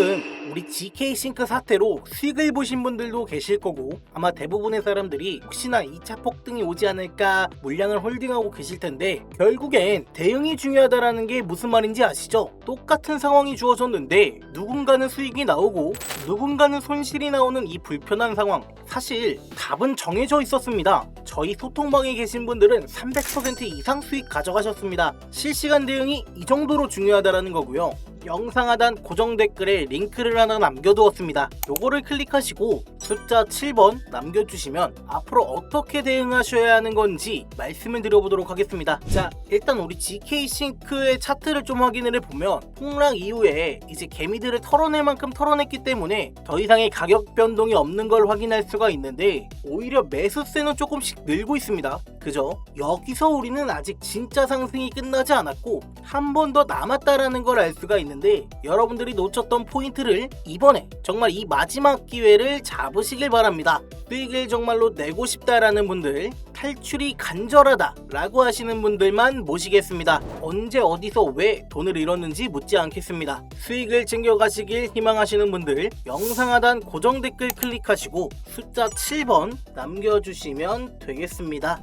지금 우리 GK 싱크 사태로 수익을 보신 분들도 계실 거고 아마 대부분의 사람들이 혹시나 2차 폭등이 오지 않을까 물량을 홀딩하고 계실 텐데 결국엔 대응이 중요하다라는 게 무슨 말인지 아시죠? 똑같은 상황이 주어졌는데 누군가는 수익이 나오고 누군가는 손실이 나오는 이 불편한 상황 사실 답은 정해져 있었습니다. 저희 소통방에 계신 분들은 300% 이상 수익 가져가셨습니다. 실시간 대응이 이 정도로 중요하다라는 거고요. 영상 하단 고정 댓글에 링크를 하나 남겨두었습니다. 요거를 클릭하시고 숫자 7번 남겨주시면 앞으로 어떻게 대응하셔야 하는 건지 말씀을 드려보도록 하겠습니다. 자, 일단 우리 GK 싱크의 차트를 좀 확인을 해보면 폭락 이후에 이제 개미들을 털어낼 만큼 털어냈기 때문에 더 이상의 가격 변동이 없는 걸 확인할 수가 있는데 오히려 매수세는 조금씩 늘고 있습니다. 그죠? 여기서 우리는 아직 진짜 상승이 끝나지 않았고 한 번 더 남았다라는 걸 알 수가 있는 데 여러분들이 놓쳤던 포인트를 이번에 정말 이 마지막 기회를 잡으시길 바랍니다. 수익을 정말로 내고 싶다라는 분들 탈출이 간절하다 라고 하시는 분들만 모시겠습니다. 언제 어디서 왜 돈을 잃었는지 묻지 않겠습니다. 수익을 챙겨가시길 희망하시는 분들 영상 하단 고정 댓글 클릭하시고 숫자 7번 남겨주시면 되겠습니다.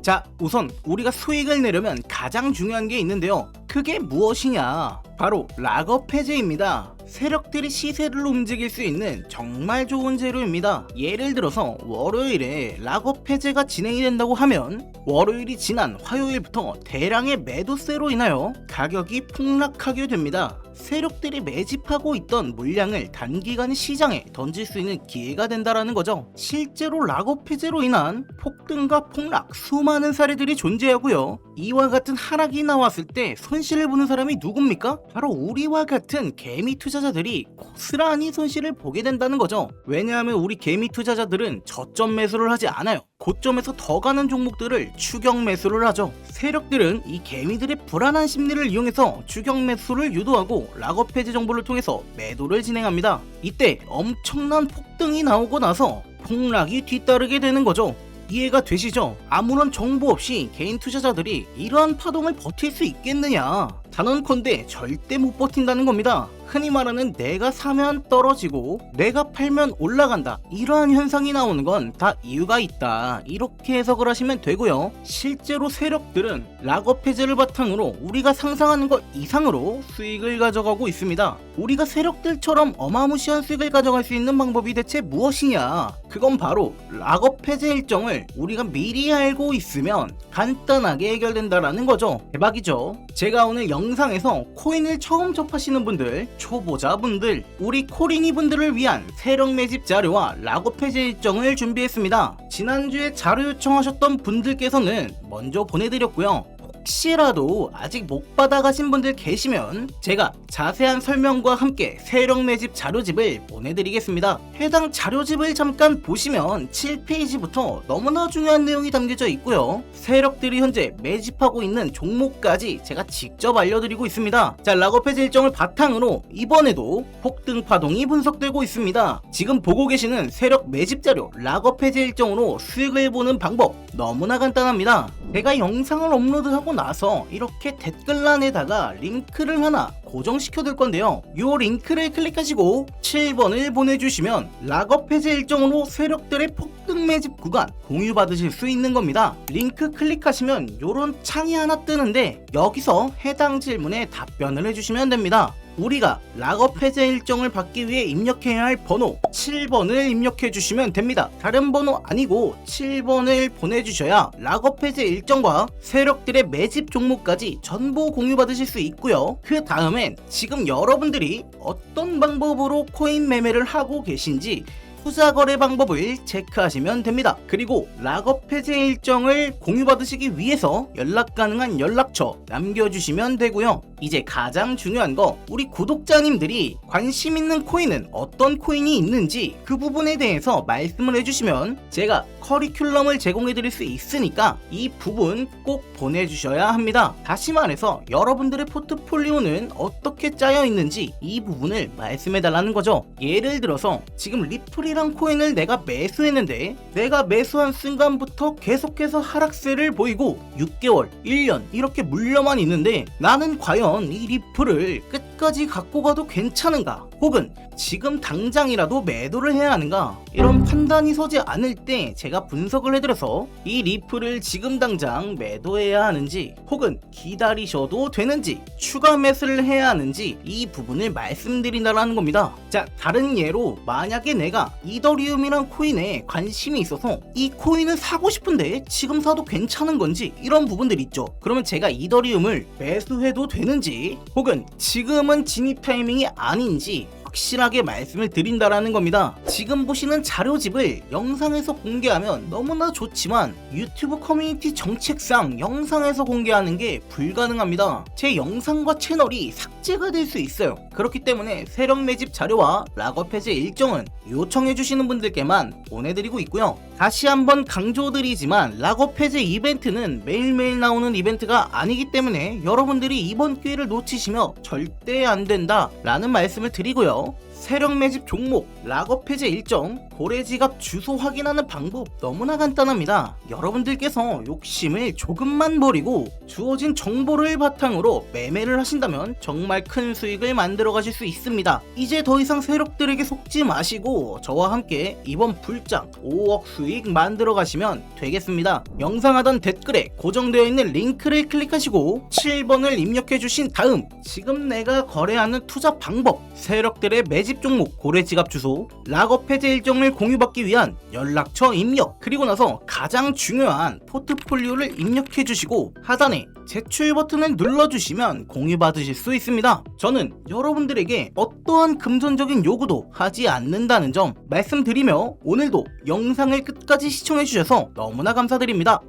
자, 우선 우리가 수익을 내려면 가장 중요한 게 있는데요. 그게 무엇이냐? 바로 락업 해제입니다. 세력들이 시세를 움직일 수 있는 정말 좋은 재료입니다. 예를 들어서 월요일에 락업 해제가 진행이 된다고 하면 월요일이 지난 화요일부터 대량의 매도세로 인하여 가격이 폭락하게 됩니다. 세력들이 매집하고 있던 물량을 단기간 시장에 던질 수 있는 기회가 된다라는 거죠. 실제로 락업 해제로 인한 폭등과 폭락 수많은 사례들이 존재하고요. 이와 같은 하락이 나왔을 때 손실을 보는 사람이 누굽니까? 바로 우리와 같은 개미 투자자들이 고스란히 손실을 보게 된다는 거죠. 왜냐하면 우리 개미 투자자들은 저점 매수를 하지 않아요. 고점에서 더 가는 종목들을 추격 매수를 하죠. 세력들은 이 개미들의 불안한 심리를 이용해서 추격 매수를 유도하고 락업 해제 정보를 통해서 매도를 진행합니다. 이때 엄청난 폭등이 나오고 나서 폭락이 뒤따르게 되는 거죠. 이해가 되시죠? 아무런 정보 없이 개인 투자자들이 이러한 파동을 버틸 수 있겠느냐? 단언컨대 절대 못 버틴다는 겁니다. 흔히 말하는 내가 사면 떨어지고 내가 팔면 올라간다. 이러한 현상이 나오는 건 다 이유가 있다. 이렇게 해석을 하시면 되고요. 실제로 세력들은 락업 해제를 바탕으로 우리가 상상하는 것 이상으로 수익을 가져가고 있습니다. 우리가 세력들처럼 어마무시한 수익을 가져갈 수 있는 방법이 대체 무엇이냐? 그건 바로 락업 해제 일정을 우리가 미리 알고 있으면 간단하게 해결된다라는 거죠. 대박이죠. 제가 오늘 영상에서 코인을 처음 접하시는 분들, 초보자분들, 우리 코린이 분들을 위한 세력 매집 자료와 락업 해제 일정을 준비했습니다. 지난주에 자료 요청하셨던 분들께서는 먼저 보내드렸고요. 혹시라도 아직 못 받아가신 분들 계시면 제가 자세한 설명과 함께 세력 매집 자료집을 보내드리겠습니다. 해당 자료집을 잠깐 보시면 7페이지부터 너무나 중요한 내용이 담겨져 있고요. 세력들이 현재 매집하고 있는 종목까지 제가 직접 알려드리고 있습니다. 자, 락업 해제 일정을 바탕으로 이번에도 폭등 파동이 분석되고 있습니다. 지금 보고 계시는 세력 매집 자료 락업 해제 일정으로 수익을 보는 방법 너무나 간단합니다. 제가 영상을 업로드하고 나서 이렇게 댓글란에다가 링크를 하나 고정시켜 둘 건데요. 이 링크를 클릭하시고 7번을 보내주시면 락업 해제 일정으로 세력들의 폭등 매집 구간 공유 받으실 수 있는 겁니다. 링크 클릭하시면 이런 창이 하나 뜨는데 여기서 해당 질문에 답변을 해주시면 됩니다. 우리가 락업 해제 일정을 받기 위해 입력해야 할 번호 7번을 입력해 주시면 됩니다. 다른 번호 아니고 7번을 보내주셔야 락업 해제 일정과 세력들의 매집 종목까지 전부 공유받으실 수 있고요. 그 다음엔 지금 여러분들이 어떤 방법으로 코인 매매를 하고 계신지 투자 거래 방법을 체크하시면 됩니다. 그리고 락업 해제 일정을 공유받으시기 위해서 연락 가능한 연락처 남겨주시면 되고요. 이제 가장 중요한 거 우리 구독자님들이 관심 있는 코인은 어떤 코인이 있는지 그 부분에 대해서 말씀을 해주시면 제가 커리큘럼을 제공해 드릴 수 있으니까 이 부분 꼭 보내주셔야 합니다. 다시 말해서 여러분들의 포트폴리오는 어떻게 짜여 있는지 이 부분을 말씀해 달라는 거죠. 예를 들어서 지금 리플이란 코인을 내가 매수했는데 내가 매수한 순간부터 계속해서 하락세를 보이고 6개월, 1년 이렇게 물려만 있는데 나는 과연 이 리플을 끝까지 갖고 가도 괜찮은가? 혹은 지금 당장이라도 매도를 해야 하는가 이런 판단이 서지 않을 때 제가 분석을 해드려서 이 리플을 지금 당장 매도해야 하는지 혹은 기다리셔도 되는지 추가 매수를 해야 하는지 이 부분을 말씀드린다라는 겁니다. 자 다른 예로 만약에 내가 이더리움이란 코인에 관심이 있어서 이 코인을 사고 싶은데 지금 사도 괜찮은 건지 이런 부분들 있죠. 그러면 제가 이더리움을 매수해도 되는지 혹은 지금은 진입 타이밍이 아닌지 확실하게 말씀을 드린다라는 겁니다. 지금 보시는 자료집을 영상에서 공개하면 너무나 좋지만 유튜브 커뮤니티 정책상 영상에서 공개하는 게 불가능합니다. 제 영상과 채널이 삭제가 될 수 있어요. 그렇기 때문에 세력 매집 자료와 락업 해제 일정은 요청해주시는 분들께만 보내드리고 있고요. 다시 한번 강조드리지만 락업 해제 이벤트는 매일매일 나오는 이벤트가 아니기 때문에 여러분들이 이번 기회를 놓치시면 절대 안 된다 라는 말씀을 드리고요. legal. 세력 매집 종목, 락업 해제 일정, 고래 지갑 주소 확인하는 방법 너무나 간단합니다. 여러분들께서 욕심을 조금만 버리고 주어진 정보를 바탕으로 매매를 하신다면 정말 큰 수익을 만들어 가실 수 있습니다. 이제 더 이상 세력들에게 속지 마시고 저와 함께 이번 불장 5억 수익 만들어 가시면 되겠습니다. 영상 하단 댓글에 고정되어 있는 링크를 클릭하시고 7번을 입력해 주신 다음 지금 내가 거래하는 투자 방법, 세력들의 매집 종목, 고래 지갑 주소, 락업 해제 일정을 공유받기 위한 연락처 입력, 그리고 나서 가장 중요한 포트폴리오를 입력해 주시고 하단에 제출 버튼을 눌러주시면 공유받으실 수 있습니다. 저는 여러분들에게 어떠한 금전적인 요구도 하지 않는다는 점 말씀드리며 오늘도 영상을 끝까지 시청해 주셔서 너무나 감사드립니다.